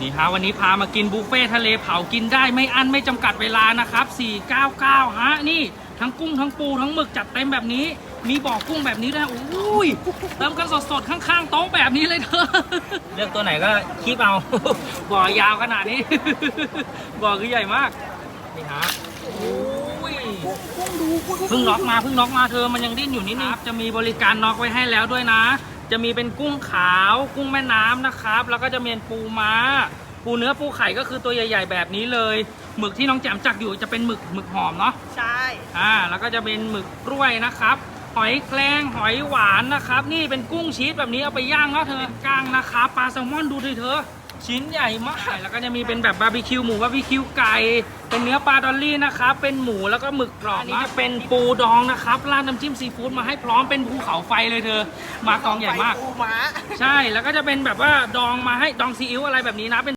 นี่ฮะวันนี้พามากินบุฟเฟ่ทะเลเผากินได้ไม่อั้นไม่จำกัดเวลานะครับ 499 ฮะ นี่ ทั้งกุ้งทั้งปูทั้งหมึกจัดเต็มแบบนี้ มีบ่อกุ้งแบบนี้ด้วยอุ้ยเติมกันสดๆ ข้างๆโต๊ะแบบนี้เลยเธอ เลือกตัวไหนก็คีบเอา บ่อยาวขนาดนี้ บ่อคือใหญ่มาก นี่ฮะอุ้ย เพิ่งน็อกมาเพิ่งน็อกมาเธอมันยังดิ้นอยู่นิดนึงครับจะมีบริการน็อกไว้ให้แล้วด้วยนะ จะมีเป็นกุ้งขาว กุ้งแม่น้ำนะครับ แล้วก็จะมีปูม้า ปูเนื้อปูไข่ก็คือตัวใหญ่ ๆ แบบนี้เลย หมึกที่น้องแจ่มจักอยู่จะเป็นหมึกหมึกหอมเนาะใช่อ่าแล้วก็จะเป็นหมึกกล้วยนะครับหอยแครงหอยหวานนะครับ นี่เป็นกุ้งชีสแบบนี้เอาไปย่างเนาะเธอกลางนะครับปลาแซลมอนดูดิเธอ ชิ้นใหญ่มาก แล้วก็จะมีเป็นแบบบาร์บีคิวหมูบาร์บีคิวไก่ เป็นเนื้อปลาดอลลี่นะครับ เป็นหมูแล้วก็หมึกกรอบอันนี้จะเป็นปูดองนะครับราดน้ำจิ้มซีฟู้ดมาให้พร้อมเป็นภูเขาไฟเลยเธอ มากองใหญ่มาก ปูม้า ใช่ แล้วก็จะเป็นแบบว่าดองมาให้ดองซีอิ๊วอะไรแบบนี้นะเป็น